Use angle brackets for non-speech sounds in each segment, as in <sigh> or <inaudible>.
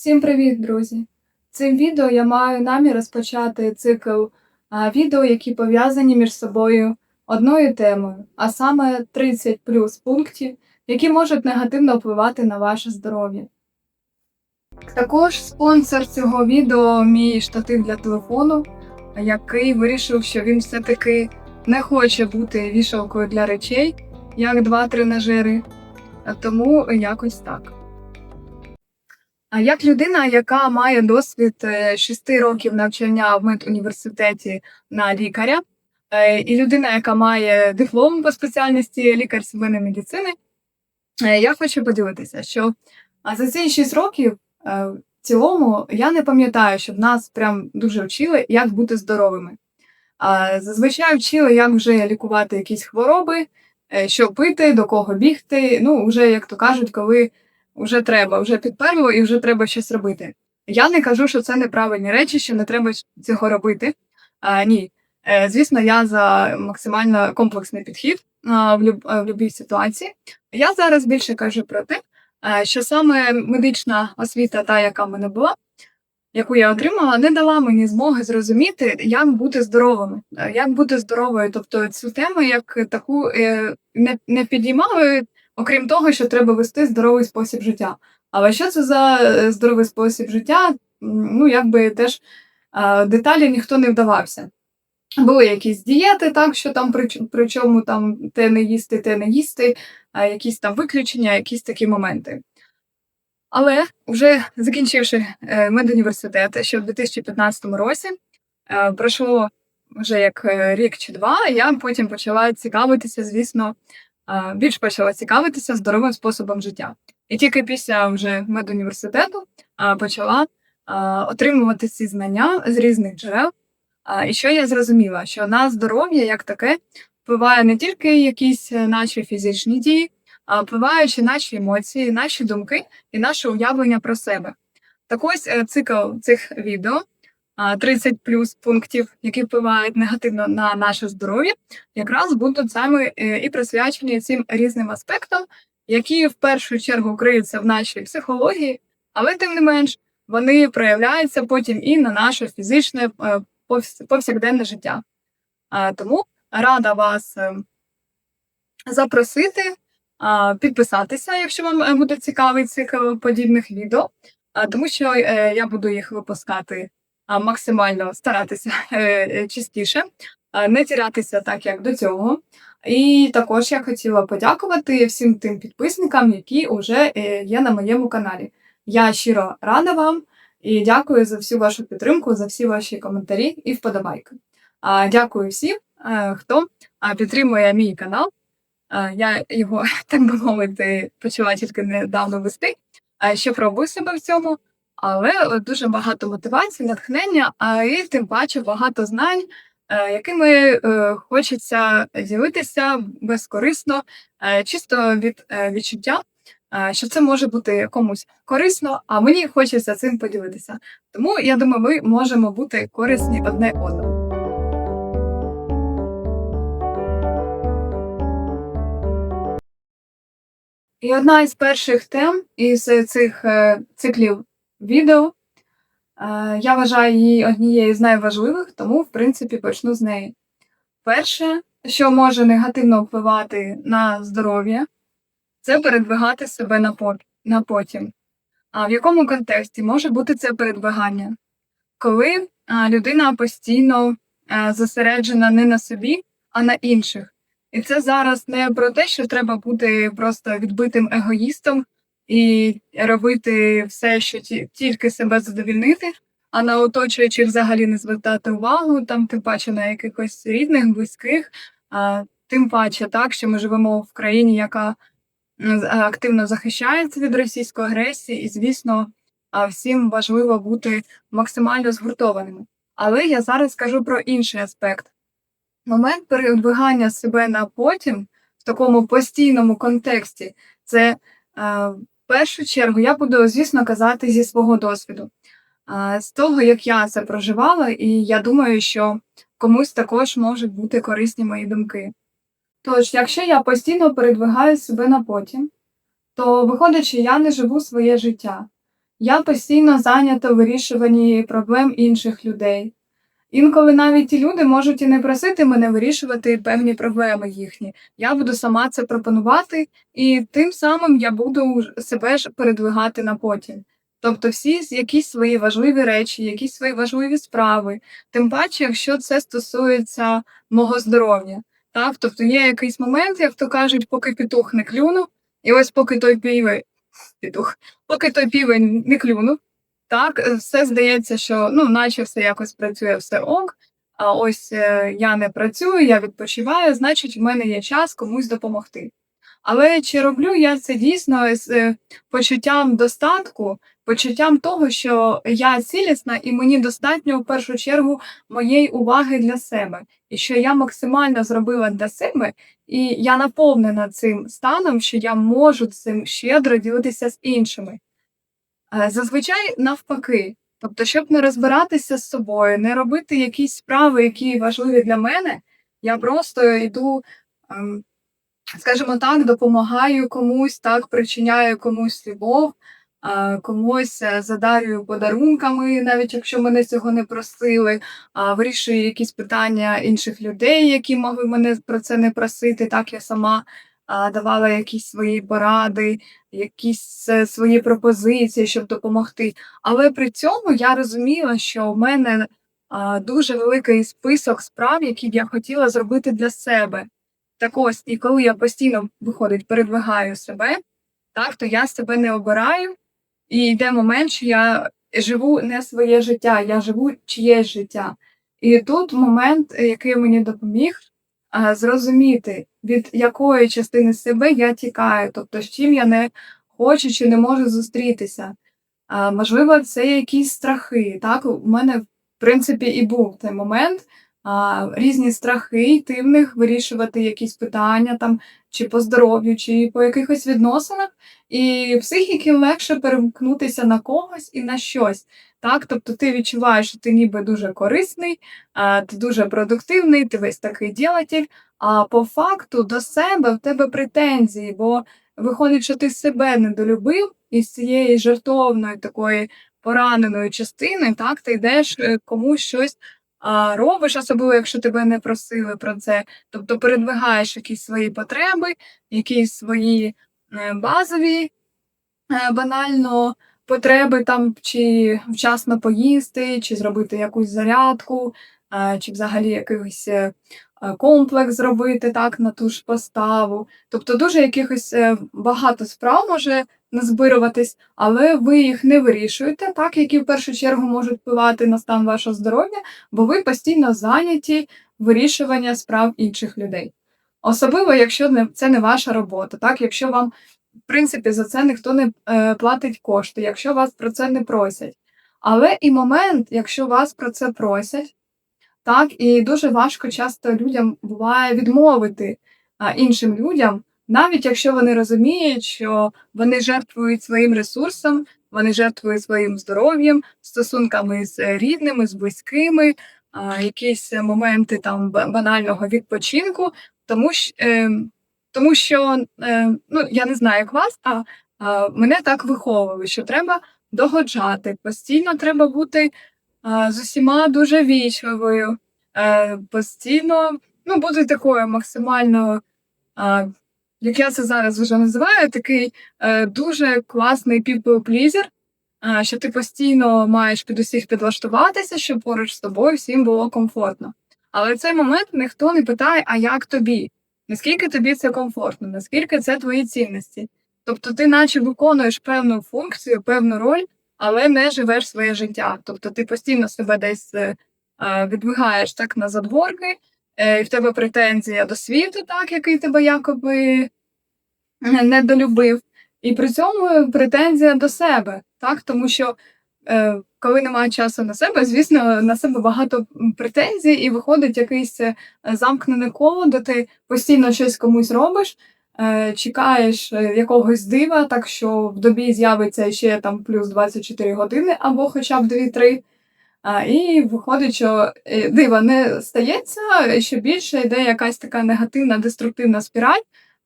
Всім привіт, друзі! Цим відео я маю намір розпочати цикл відео, які пов'язані між собою одною темою, а саме 30 плюс пунктів, які можуть негативно впливати на ваше здоров'я. Також спонсор цього відео мій штатив для телефону, який вирішив, що він все-таки не хоче бути вішалкою для речей, як два тренажери, тому якось так. А як людина, яка має досвід е, 6 років навчання в медуніверситеті на лікаря, е, і людина, яка має диплом по спеціальності лікар сімейної медицини, е, я хочу поділитися, що за ці 6 років е, в цілому я не пам'ятаю, щоб нас прям дуже вчили, як бути здоровими. Зазвичай вчили, як вже лікувати якісь хвороби, е, що пити, до кого бігти. Ну, вже, як то кажуть, коли вже треба, вже підперло і вже треба щось робити. Я не кажу, що це неправильні речі, що не треба цього робити. А, ні. Е, Звісно, я за максимально комплексний підхід в, будь-якій ситуації. Я зараз більше кажу про те, що саме медична освіта, та, яка в мене була, яку я отримала, не дала мені змоги зрозуміти, як бути здоровими, е, як бути здоровою. Тобто цю тему як таку е, не, не підіймали, окрім того, що треба вести здоровий спосіб життя. Але що це за е, здоровий спосіб життя? Ну, якби теж деталі ніхто не вдавався. Були якісь дієти, так, що там при, при чому там те не їсти, те не їсти, якісь там виключення, якісь такі моменти. Але вже закінчивши е, медуніверситет ще в 2015 році, е, пройшло вже як рік чи два, я потім почала цікавитися, звісно, більш почала цікавитися здоровим способом життя. І тільки після вже медуніверситету е, почала е, отримувати ці знання з різних джерел. І що я зрозуміла, що на здоров'я як таке впливає не тільки якісь е, наші фізичні дії, а впливаючи наші емоції, наші думки і наше уявлення про себе. Так ось е, цикл цих відео, 30 плюс пунктів, які впливають негативно на наше здоров'я, якраз будуть саме е, і присвячені цим різним аспектам, які в першу чергу криються в нашій психології, але тим не менш вони проявляються потім і на наше фізичне е, повсякденне життя. Тому рада вас е, запросити, підписатися, якщо вам буде цікавий цикл подібних відео, тому що я буду їх випускати максимально старатися <laughs> е, е, частіше, не тірятися так, як до цього. І також я хотіла подякувати всім тим підписникам, які вже е, є на моєму каналі. Я щиро рада вам. І дякую за всю вашу підтримку, за всі ваші коментарі і вподобайки. Дякую всім, хто підтримує мій канал. Я його, <laughs> так би мовити, почала тільки недавно вести. Ще пробую себе в цьому, але е, дуже багато мотивації, натхнення, а і тим паче багато знань, е, якими е, хочеться ділитися безкорисно, чисто від відчуття що це може бути комусь корисно, а мені хочеться цим поділитися. Тому я думаю, ми можемо бути корисні одне одному. І одна із перших тем із цих циклів відео. е, Я вважаю її однією з найважливих, тому, в принципі, почну з неї. Перше, що може негативно впливати на здоров'я, це передвигати себе на, потім. А в якому контексті може бути це передвигання? Коли людина постійно зосереджена не на собі, а на інших. І це зараз не про те, що треба бути просто відбитим егоїстом і робити все, що ті- тільки себе задовільнити, а на оточуючих взагалі не звертати увагу, там, тим паче на якихось рідних, близьких, а, тим паче так, що ми живемо в країні, яка активно захищається від російської агресії, і, звісно, всім важливо бути максимально згуртованими. Але я зараз скажу про інший аспект. Момент передвигання себе на потім в такому постійному контексті, це е, першу чергу я буду, звісно, казати зі свого досвіду, з того, як я це проживала, і я думаю, що комусь також можуть бути корисні мої думки. Тож, якщо я постійно передвигаю себе на потім, то виходить, що я не живу своє життя. я постійно зайнята вирішуванні проблем інших людей. Інколи навіть ті люди можуть і не просити мене вирішувати певні проблеми їхні. Я буду сама це пропонувати, і тим самим я буду себе ж передвигати на потім. Тобто всі якісь свої важливі речі, якісь свої важливі справи, тим паче, якщо це стосується мого здоров'я. Так, тобто є якийсь момент, як то кажуть, поки петух не клюнув, і ось поки той півень, петух, поки той півень не клюнув, так, е, все здається, що ну, наче все якось працює, все ок. А ось е, я не працюю, я відпочиваю, значить, в мене є час комусь допомогти. Але чи роблю я це дійсно з е, почуттям достатку, почуттям того, що я цілісна і мені достатньо в першу чергу моєї уваги для себе, і що я максимально зробила для себе, і я наповнена цим станом, що я можу цим щедро ділитися з іншими. Е, Зазвичай навпаки. Тобто, щоб не розбиратися з собою, не робити якісь справи, які важливі для мене, я просто йду, ем, скажімо так, допомагаю комусь, так, причиняю комусь любов, комусь е, задарюю подарунками, навіть якщо мене цього не просили, вирішую якісь питання інших людей, які могли мене про це не просити. Так, я сама давала якісь свої поради, якісь е, свої пропозиції, щоб допомогти. Але при цьому я розуміла, що в мене дуже великий список справ, які б я хотіла зробити для себе. Так ось, і коли я постійно виходить, передвигаю себе, так, то я себе не обираю, і йде момент, що я живу не своє життя, я живу чиєсь життя. І тут момент, е, який мені допоміг зрозуміти, від якої частини себе я тікаю, тобто з чим я не хочу чи не можу зустрітися. Можливо, це якісь страхи. Так, у мене, в принципі, і був той момент, а, різні страхи, йти в них, вирішувати якісь питання там, чи по здоров'ю, чи по якихось відносинах, і психіки легше перемкнутися на когось і на щось. Так, тобто ти відчуваєш, що ти ніби дуже корисний, а, ти дуже продуктивний, ти весь такий ділатель, а по факту до себе в тебе претензії, бо виходить, що ти себе недолюбив, і з цієї жертовної такої пораненої частини, так, ти йдеш е, комусь щось робиш, особливо якщо тебе не просили про це. Тобто передвигаєш якісь свої потреби, якісь свої е, базові, е, банально потреби, там, чи вчасно поїсти, чи зробити якусь зарядку, е, чи взагалі якийсь комплекс зробити так, на ту ж поставу. Тобто дуже якихось багато справ може назбируватись, але ви їх не вирішуєте, так, які в першу чергу можуть впливати на стан вашого здоров'я, бо ви постійно зайняті вирішування справ інших людей. Особливо, якщо це не ваша робота, так, якщо вам, в принципі, за це ніхто не е, платить кошти, якщо вас про це не просять. Але і момент, якщо вас про це просять, так, і дуже важко часто людям буває відмовити іншим людям, навіть якщо вони розуміють, що вони жертвують своїм ресурсом, вони жертвують своїм здоров'ям, стосунками з рідними, з близькими, якісь моменти там банального відпочинку, тому, що, е, тому що е, ну, я не знаю, як вас, а, мене так виховували, що треба догоджати, постійно треба бути з усіма дуже вічливою, е, постійно ну, бути такою максимально, як я це зараз вже називаю, такий е, дуже класний people pleaser, а, що ти постійно маєш під усіх підлаштуватися, щоб поруч з тобою всім було комфортно. Але в цей момент ніхто не питає, а як тобі? Наскільки тобі це комфортно, наскільки це твої цінності? Тобто ти наче виконуєш певну функцію, певну роль, але не живеш своє життя. Тобто ти постійно себе десь е, е, відвигаєш так на задворки, е, і в тебе претензія до світу, так, який тебе якоби недолюбив. І при цьому претензія до себе, так? Тому що е, коли немає часу на себе, звісно, на себе багато претензій, і виходить якийсь е, замкнене коло, де ти постійно щось комусь робиш, е, чекаєш е, якогось дива, так що в добі з'явиться ще там плюс 24 години або хоча б 2-3. А, і виходить, що е, дива не стається, ще більше йде якась така негативна, деструктивна спіраль,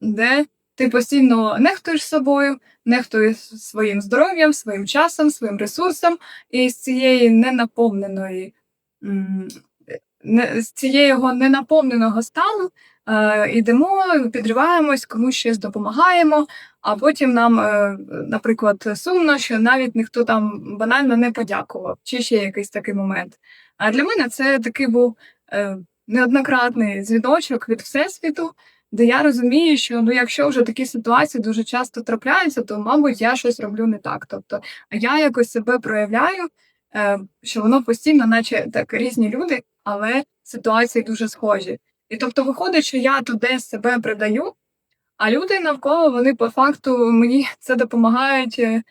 де ти постійно нехтуєш собою, нехтуєш своїм здоров'ям, своїм часом, своїм ресурсом, і з цієї ненаповненої, з цієї ненаповненого стану е, йдемо, підриваємось, комусь щось допомагаємо, а потім нам, е, наприклад, сумно, що навіть ніхто там банально не подякував, чи ще якийсь такий момент. А для мене це такий був е, неоднократний дзвіночок від Всесвіту, де я розумію, що ну, якщо вже такі ситуації дуже часто трапляються, то, мабуть, я щось роблю не так. Тобто я якось себе проявляю, е, що воно постійно, наче так різні люди, але ситуації дуже схожі. І тобто виходить, що я туди себе придаю, а люди навколо вони по факту мені це допомагають е,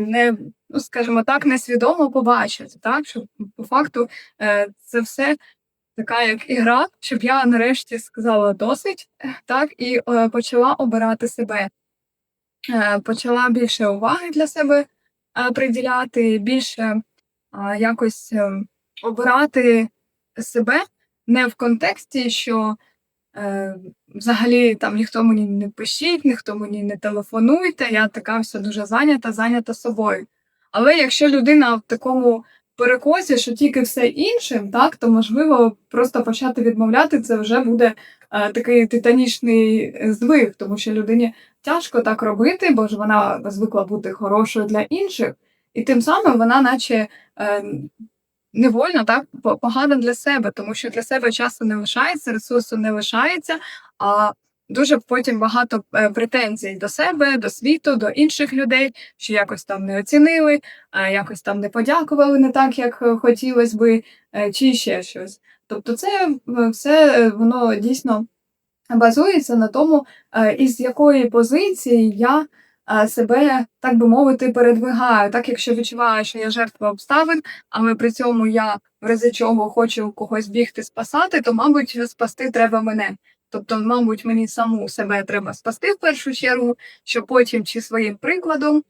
не, ну скажімо так, несвідомо побачити, так? Що по факту е, це все така як ігра, щоб я нарешті сказала досить, так? І е, почала обирати себе, е, почала більше уваги для себе е, приділяти, більше е, якось е, обирати себе не в контексті, що е, взагалі там ніхто мені не пишіть, ніхто мені не телефонуйте, я така вся дуже зайнята, зайнята собою. Але якщо людина в такому перекосі, що тільки все іншим, так, то можливо просто почати відмовляти це вже буде е, такий титанічний звик, тому що людині тяжко так робити, бо ж вона звикла бути хорошою для інших, і тим самим вона, наче. Е, невольно, так, погано для себе, тому що для себе часу не лишається, ресурсу не лишається, а дуже потім багато е, претензій до себе, до світу, до інших людей, що якось там не оцінили, якось там не подякували не так, як е, хотілося би, е, чи ще щось. Тобто, це все воно дійсно базується на тому, із якої позиції я себе, так би мовити, передвигаю. Так, якщо відчуваю, що я жертва обставин, але при цьому я в разі чого хочу когось бігти спасати, то, мабуть, спасти треба мене. Тобто, мабуть, мені саму себе треба спасти в першу чергу, щоб потім чи своїм прикладом,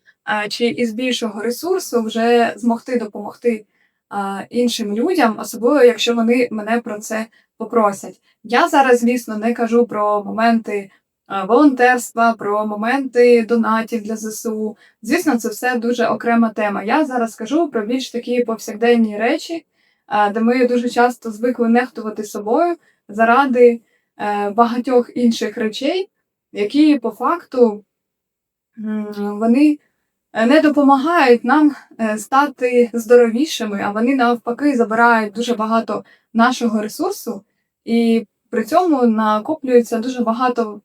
чи із більшого ресурсу вже змогти допомогти іншим людям, особливо якщо вони мене про це попросять. Я зараз, звісно, не кажу про моменти волонтерства, про моменти донатів для ЗСУ. Звісно, це все дуже окрема тема. Я зараз скажу про більш такі повсякденні речі, де ми дуже часто звикли нехтувати собою заради е, багатьох інших речей, які по факту вони не допомагають нам е, стати здоровішими, а вони навпаки забирають дуже багато нашого ресурсу, і при цьому накоплюється дуже багато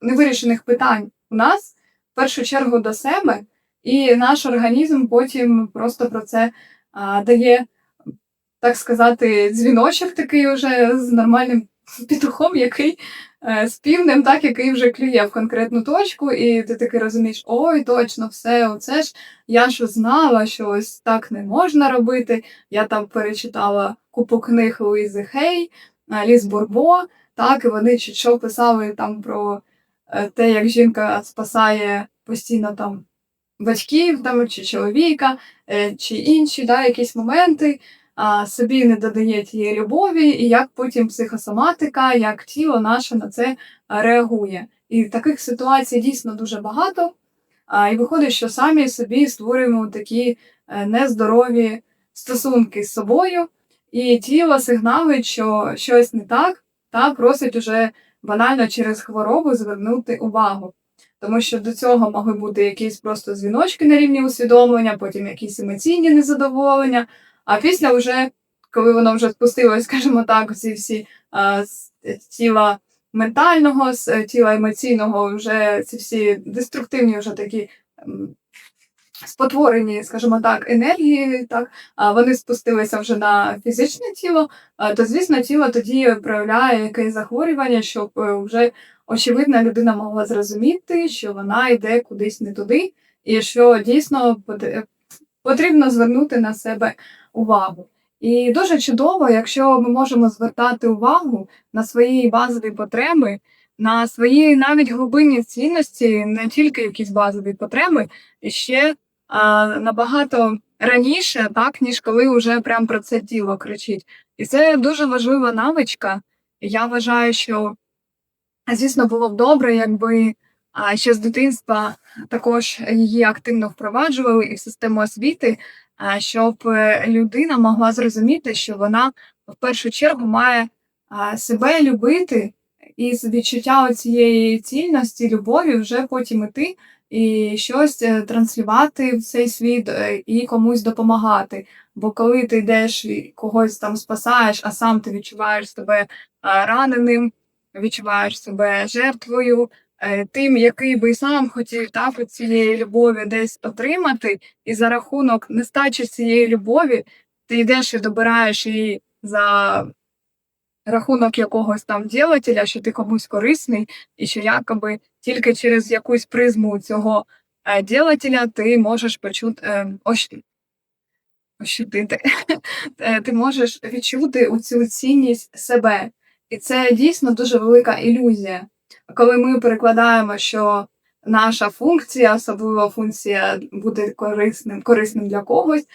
невирішених питань у нас в першу чергу до себе, і наш організм потім просто про це а, дає, так сказати, дзвіночок такий уже з нормальним петухом, який е, з півнем, так, який вже клює в конкретну точку, і ти таки розумієш, ой, точно, все, оце ж я ж знала, що ось так не можна робити. Я там перечитала купу книг Луїзи Хей, Ліс Бурбо, так, і вони що писали там про Е, те, як жінка спасає постійно там батьків там, чи чоловіка, е, чи інші да, якісь моменти, а собі не додає тієї любові, і як потім психосоматика, як тіло наше на це реагує. І таких ситуацій дійсно дуже багато. А, І виходить, що самі собі створюємо такі е, нездорові стосунки з собою, і тіло сигналить, що щось не так, та просить уже банально через хворобу звернути увагу. Тому що до цього могли бути якісь просто дзвіночки на рівні усвідомлення, потім якісь емоційні незадоволення. А після, вже, коли воно вже спустилось, <laughs> скажімо так, ці всі а, з тіла ментального, з тіла емоційного, вже ці всі деструктивні вже такі спотворені, скажімо так, енергії, так, вони спустилися вже на фізичне тіло, то, звісно, тіло тоді проявляє якесь захворювання, щоб е, вже очевидно людина могла зрозуміти, що вона йде кудись не туди, і що дійсно потрібно звернути на себе увагу. І дуже чудово, якщо ми можемо звертати увагу на свої базові потреби, на свої навіть глибинні цінності, не тільки якісь базові потреби, і ще набагато раніше, так, ніж коли вже прям про це тіло кричить. І це дуже важлива навичка. Я вважаю, що, звісно, було б добре, якби ще з дитинства також її активно впроваджували і в систему освіти, щоб е, людина могла зрозуміти, що вона в першу чергу має себе любити і з відчуття цієї цільності, любові вже потім іти і щось е, транслювати в цей світ е, і комусь допомагати. Бо коли ти йдеш і когось там спасаєш, а сам ти відчуваєш себе раненим, відчуваєш себе жертвою, е, тим, який би сам хотів так, цієї любові десь отримати, і за рахунок нестачі цієї любові ти йдеш і добираєш її за рахунок якогось там ділателя, що ти комусь корисний, і що якоби тільки через якусь призму цього е, ділателя ти можеш почути е, ощ... ощутити. <laughs> Е, ти можеш відчути цю цінність себе. І це дійсно дуже велика ілюзія. Коли ми перекладаємо, що наша функція, особливо функція бути корисним, корисним для когось,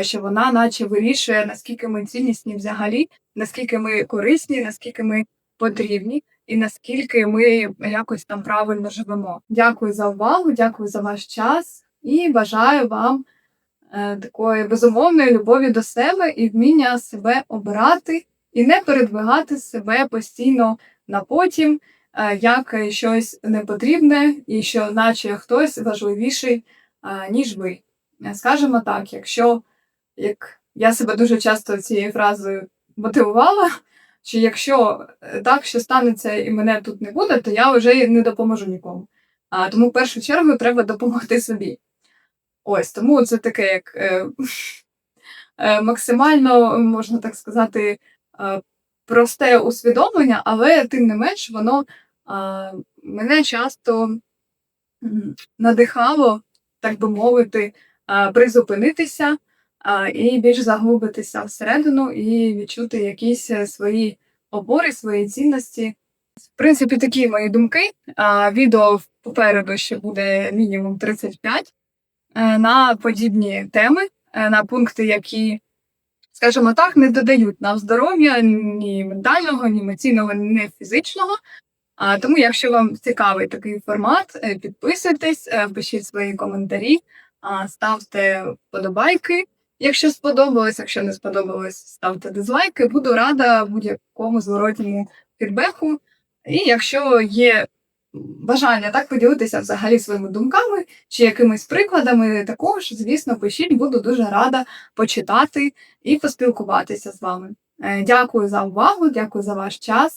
що вона наче вирішує, наскільки ми ціннісні взагалі, наскільки ми корисні, наскільки ми потрібні, і наскільки ми якось там правильно живемо. Дякую за увагу, дякую за ваш час і бажаю вам е, такої безумовної любові до себе і вміння себе обирати і не передвигати себе постійно на потім, як щось непотрібне, і що наче хтось важливіший, е, ніж ви. Е, Скажемо так, якщо як я себе дуже часто цією фразою мотивувала, що якщо е, так, що станеться і мене тут не буде, то я вже не допоможу нікому. А, тому в першу чергу треба допомогти собі. Ось тому це таке, як е, е, максимально, можна так сказати, е, просте усвідомлення, але тим не менш воно мене часто надихало, так би мовити, призупинитися і більш заглибитися всередину і відчути якісь е, свої опори, свої цінності. В принципі, такі мої думки. Відео попереду ще буде мінімум 35 е, на подібні теми, е, на пункти, які, скажімо так, не додають нам здоров'я ні ментального, ні емоційного, ні фізичного. А, тому, якщо вам цікавий такий формат, е, підписуйтесь, е, пишіть свої коментарі, ставте вподобайки. Якщо сподобалось, якщо не сподобалось, ставте дизлайки. Буду рада будь-якому зворотньому фідбеку. І якщо є бажання так поділитися взагалі своїми думками чи якимись прикладами, також, звісно, пишіть, буду дуже рада почитати і поспілкуватися з вами. Е, Дякую за увагу, дякую за ваш час.